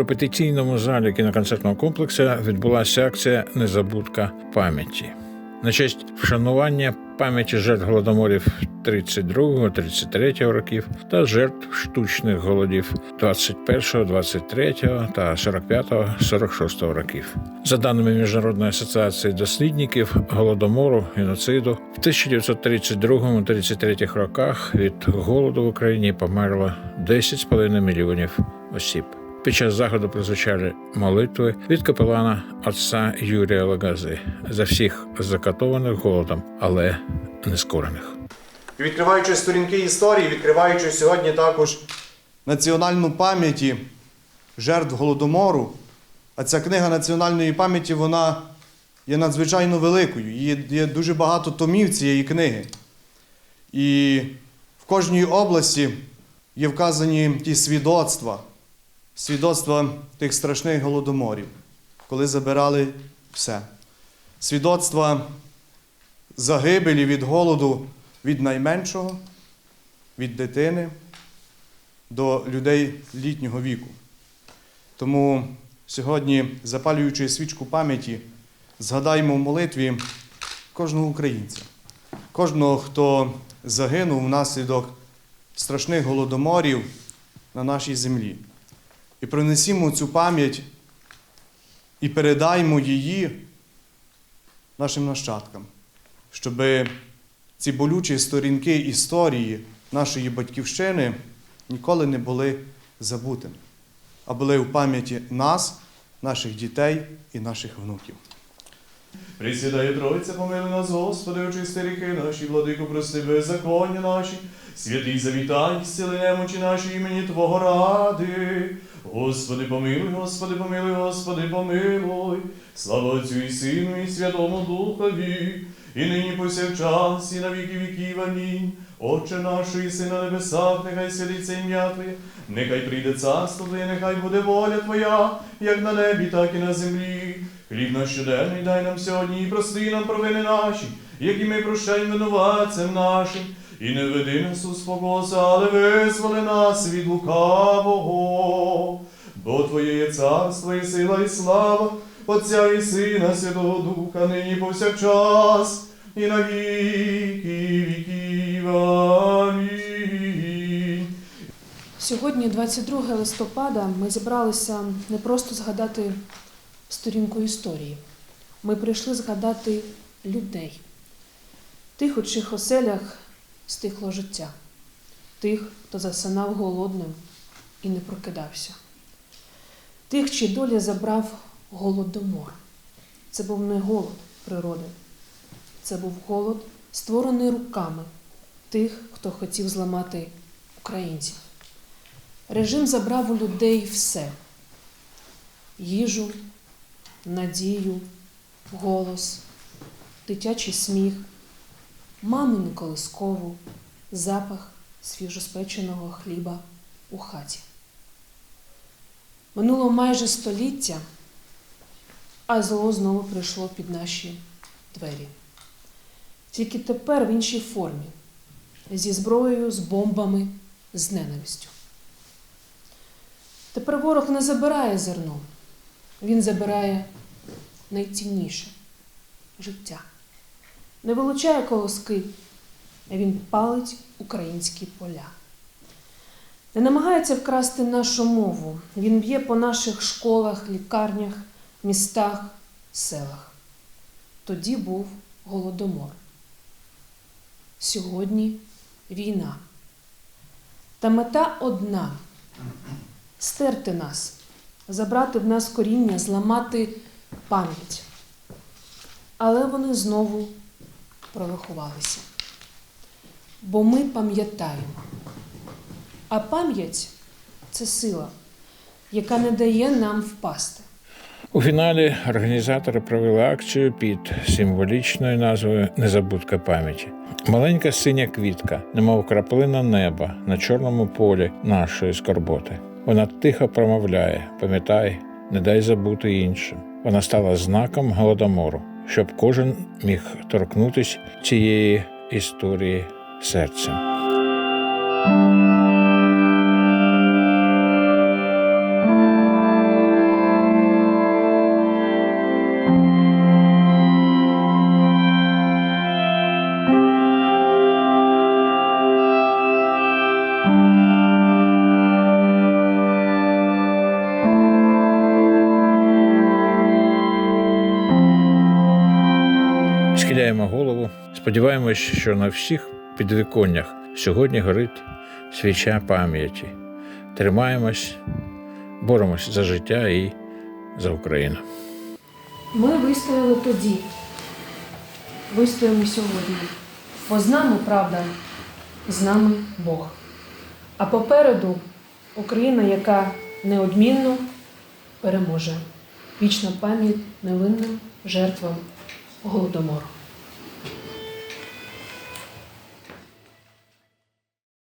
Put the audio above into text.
репетиційному залі кіноконцертного комплексу відбулася акція Незабудка пам'яті на честь вшанування пам'яті жертв голодоморів 32-33 років та жертв штучних голодів 21, 23 та 45-46 років. За даними Міжнародної асоціації дослідників голодомору геноциду, в 1932-33 роках від голоду в Україні померло 10,5 мільйонів осіб. Під час заходу прозвучали молитви від капелана отця Юрія Лагази за всіх закатованих голодом, але не скорених. Відкриваючи сторінки історії, відкриваючи сьогодні також національну пам'яті жертв голодомору, а ця книга національної пам'яті вона є надзвичайно великою. Є, є дуже багато томів цієї книги. І в кожній області є вказані ті свідоцтва, свідоцтва тих страшних голодоморів, коли забирали все. Свідоцтва загибелі від голоду від найменшого, від дитини до людей літнього віку. Тому сьогодні, запалюючи свічку пам'яті, згадаймо в молитві кожного українця, кожного, хто загинув внаслідок страшних голодоморів на нашій землі. І принесімо цю пам'ять і передаймо її нашим нащадкам, щоби ці болючі сторінки історії нашої батьківщини ніколи не були забутими, а були в пам'яті нас, наших дітей і наших внуків. Присідає Тройця, помили нас, Господи, очисти ріки наші, владику, прости беззаконня наші, святий завітай, зціли немочі наші імені Твого ради. Господи, помилуй, Господи, помилуй, Господи, помилуй. Слава Отцю і Сину, і Святому Духові, і нині повсякчас, і на віки віків. Амінь. Отче наш, і си небесах, нехай святиться ім'я Твоє, нехай прийде царство Твоє, нехай буде воля Твоя, як на небі, так і на землі. Хліб наш щоденний дай нам сьогодні, і прости нам провини наші, які ми прощаємо винуватцям нашим. І не веди нас у спокусу, але визволи нас від лукавого. Бо Твоє є царство, і сила, і слава, Отця і Сина, Святого Духа, нині повсякчас, і на віки віків. Сьогодні, 22 листопада, ми зібралися не просто згадати сторінку історії. Ми прийшли згадати людей, тих, у чиїх оселях стихло життя, тих, хто засинав голодним і не прокидався, тих, чиї долі забрав голодомор. Це був не голод природи, це був голод, створений руками тих, хто хотів зламати українців. Режим забрав у людей все: їжу, надію, голос, дитячий сміх, мамину колискову, запах свіжоспеченого хліба у хаті. Минуло майже століття, а зло знову прийшло під наші двері. Тільки тепер в іншій формі, зі зброєю, з бомбами, з ненавистю. Тепер ворог не забирає зерно, він забирає найцінніше життя. Не вилучає колоски, він палить українські поля. Не намагається вкрасти нашу мову. Він б'є по наших школах, лікарнях, містах, селах. Тоді був голодомор. Сьогодні війна. Та мета одна стерти нас, забрати в нас коріння, зламати пам'ять. Але вони знову прорахувалися. Бо ми пам'ятаємо. А пам'ять це сила, яка не дає нам впасти. У фіналі організатори провели акцію під символічною назвою Незабудка пам'яті. Маленька синя квітка, немов краплина неба на чорному полі нашої скорботи. Вона тихо промовляє: пам'ятай, не дай забути іншим. Вона стала знаком голодомору, щоб кожен міг торкнутись цієї історії серцем. thank you схиляємо голову. Сподіваємось, що на всіх підвіконнях сьогодні горить свіча пам'яті. Тримаємось, боремось за життя і за Україну. Ми вистояли тоді, вистоїмо сьогодні. Бо з нами правда, з нами Бог. А попереду Україна, яка неодмінно переможе. Вічна пам'ять невинним жертвам голодомору.